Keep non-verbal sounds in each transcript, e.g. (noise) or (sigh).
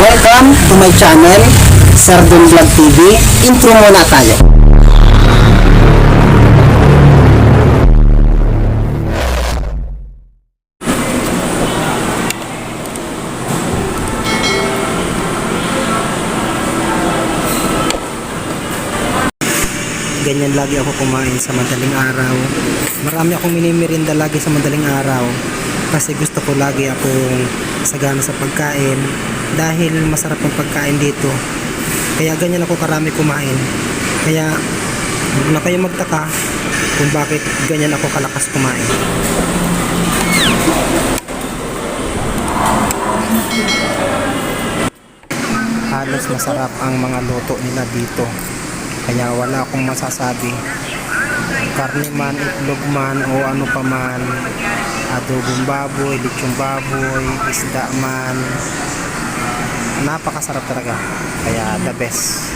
Welcome to my channel, Sardon Vlog TV. Intro muna tayo. ganyan lagi ako kumain sa madaling araw. Marami akong minimirinda lagi sa madaling araw kasi gusto ko lagi akong sagana sa pagkain dahil masarap ang pagkain dito. Kaya ganyan ako karami kumain. Kaya huwag na kayo magtaka kung bakit ganyan ako kalakas kumain. Halos masarap ang mga luto nila dito. Kaya wala akong masasabi. Karne man, itlog man, o ano pa man. Adobong baboy, lechong baboy, isda man. Napakasarap talaga. Kaya the best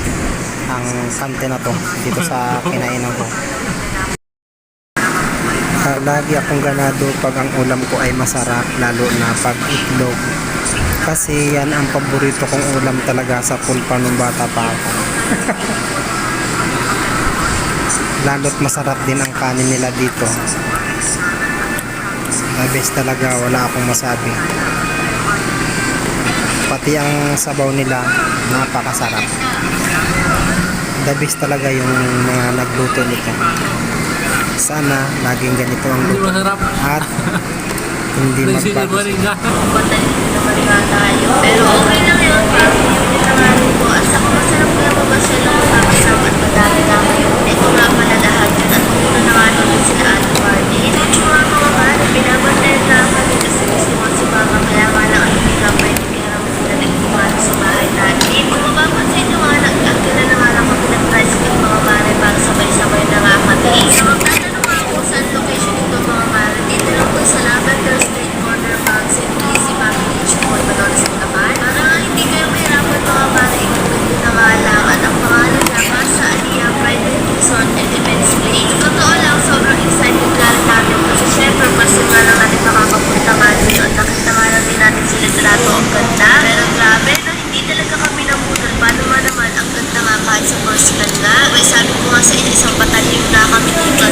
ang kante na to dito sa kinainan ko. Ah, lagi akong ganado pag ang ulam ko ay masarap, lalo na pag itlog. Kasi yan ang paborito kong ulam talaga sa pulpa nung bata pa ako. (laughs) lalo't masarap din ang kanin nila dito. The best talaga, wala akong masabi. Pati ang sabaw nila, napakasarap. The best talaga yung mga nagluto nito. Sana laging ganito ang Hindi luto. At hindi magbago. naman. Pero okay lang yun. Parang yung pinangalan ko. At saka masarap nga mamasya lang makakasama at madami naman yun. Ito nga pala lahat yun. At pumunta na nga namin sila at party. Ito yung mga mga pare. Binabantayan na kami kasi gusto ko si mama. Kaya nga lang ang hindi ka pwede kaya naman sila nagkumano sa bahay natin. Kung mapapansin nyo nga, nag-agila na nga lang kami ng tricycle mga pare para sabay-sabay na nga kami. So magtatanong nga ako saan location ito mga pare. Dito lang po sa Lavender Street Corner Box and Easy Family School, Malolos, Bulacan. Para nga hindi kayo mahirapan mga pare, i-google nyo na nga lang. At ang pangalan niya, Casa Alia Private Resort and Events Place. Sa totoo lang, sobrang excited nga rin natin kasi syempre, first time nga lang natin makakapunta nga dito at nakita nga lang din natin sila trato ang ganda. Pero grabe, no, hindi talaga kami nabudol. Paano nga naman, ang ganda nga personal nga. May sabi ko nga sa inyo, isang batalyon na kami dito.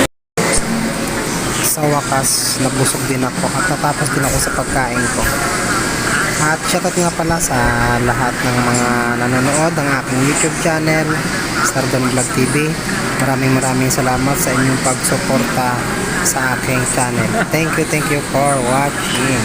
sa wakas nabusog din ako at natapos din ako sa pagkain ko at shoutout nga pala sa lahat ng mga nanonood ng aking YouTube channel Stardom Vlog TV maraming maraming salamat sa inyong pagsuporta sa aking channel thank you thank you for watching